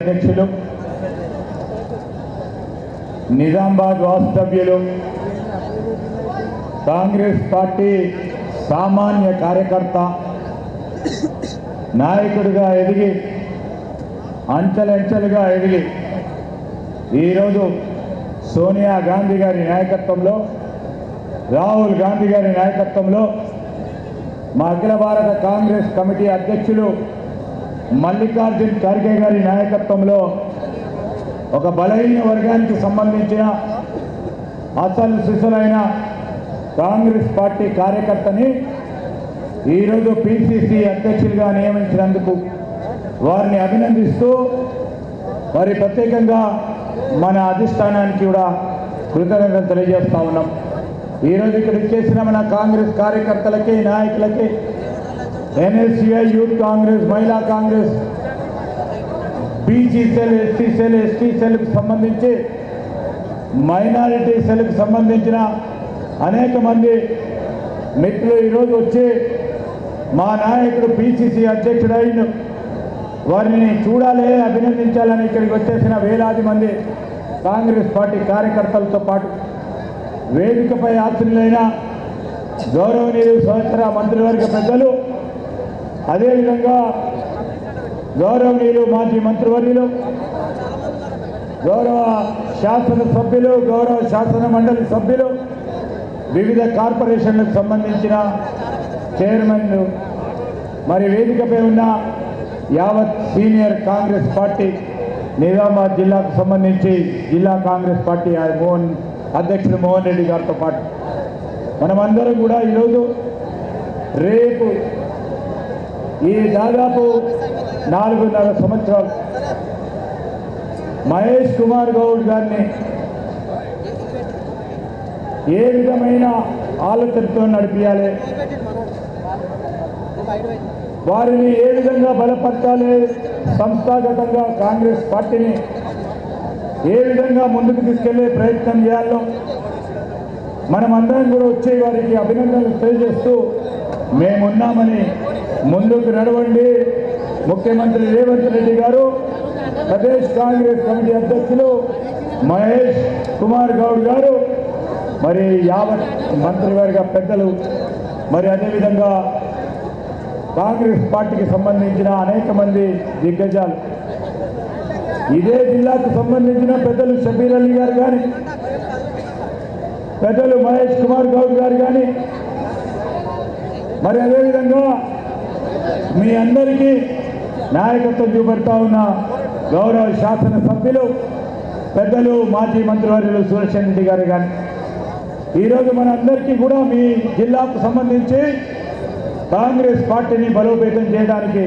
అధ్యక్షులు నిజామాబాద్ వాస్తవ్యులు కాంగ్రెస్ పార్టీ సామాన్య కార్యకర్త నాయకుడిగా ఎదిగి అంచెలంచెలుగా ఎదిగి ఈరోజు సోనియా గాంధీ గారి నాయకత్వంలో రాహుల్ గాంధీ గారి నాయకత్వంలో మా అఖిల భారత కాంగ్రెస్ కమిటీ అధ్యక్షులు మల్లికార్జున్ ఖర్గే గారి నాయకత్వంలో ఒక బలహీన వర్గానికి సంబంధించిన అసలు సిసలైన కాంగ్రెస్ పార్టీ కార్యకర్తని ఈరోజు పిసిసి అధ్యక్షులుగా నియమించినందుకు వారిని అభినందిస్తూ వారి ప్రత్యేకంగా మన అధిష్టానానికి కూడా కృతజ్ఞతలు తెలియజేస్తా ఉన్నాం. ఈరోజు ఇక్కడ ఇచ్చేసిన మన కాంగ్రెస్ కార్యకర్తలకి నాయకులకి ఎన్ఎస్సిఐ యూత్ కాంగ్రెస్ మహిళా Congress BC cell ST cell ST సెల్కి సంబంధించి మైనారిటీ సెల్కి సంబంధించిన అనేక మంది మిత్రులు ఈరోజు వచ్చి మా నాయకుడు పిసిసి అధ్యక్షుడైన వారిని చూడాలి అభినందించాలని ఇక్కడికి వచ్చేసిన వేలాది మంది కాంగ్రెస్ పార్టీ కార్యకర్తలతో పాటు వేదికపై ఆశ్రయులైన గౌరవనీయులు సహచర మంత్రివర్గ పెద్దలు అదేవిధంగా గౌరవనీయులు మాజీ మంత్రివర్యులు గౌరవ శాసన సభ్యులు గౌరవ శాసన మండలి సభ్యులు వివిధ కార్పొరేషన్లకు సంబంధించిన చైర్మన్లు మరి వేదికపై ఉన్న యావత్ సీనియర్ కాంగ్రెస్ పార్టీ నిజామాబాద్ జిల్లాకు సంబంధించి జిల్లా కాంగ్రెస్ పార్టీ ఆ మోహన్ అధ్యక్షుడు మోహన్ రెడ్డి గారితో పాటు. మనమందరం కూడా ఈరోజు రేపు ఈ దాదాపు నాలుగున్నర సంవత్సరాలు మహేష్ కుమార్ గౌడ్ గారిని ఏ విధమైన ఆలోచనతో నడిపించాలి వారిని ఏ విధంగా బలపరచాలి? సంస్థాగతంగా కాంగ్రెస్ పార్టీని ఏ విధంగా ముందుకు తీసుకెళ్ళే ప్రయత్నం చేయాలో మనమందరం కూడా వచ్చే వారికి అభినందనలు తెలియజేస్తూ మేమున్నామని ముందుకు నడవండి. ముఖ్యమంత్రి రేవంత్ రెడ్డి గారు ప్రదేశ్ కాంగ్రెస్ కమిటీ అధ్యక్షులు మహేష్ కుమార్ గౌడ్ గారు మరి యావత్ మంత్రివర్గ పెద్దలు మరి అదేవిధంగా కాంగ్రెస్ పార్టీకి సంబంధించిన అనేక మంది దిగ్గజాలు. ఇదే జిల్లాకు సంబంధించిన పెద్దలు షబీర్ అలీ గారు కానీ పెద్దలు మహేష్ కుమార్ గౌడ్ గారు కానీ మరి అదేవిధంగా మీ అందరికీ నాయకత్వం చూపెడతా ఉన్న గౌరవ శాసన సభ్యులు పెద్దలు మాజీ మంత్రివర్యులు సురేషన్ రెడ్డి గారు కానీ ఈరోజు మనందరికీ కూడా మీ జిల్లాకు సంబంధించి కాంగ్రెస్ పార్టీని బలోపేతం చేయడానికి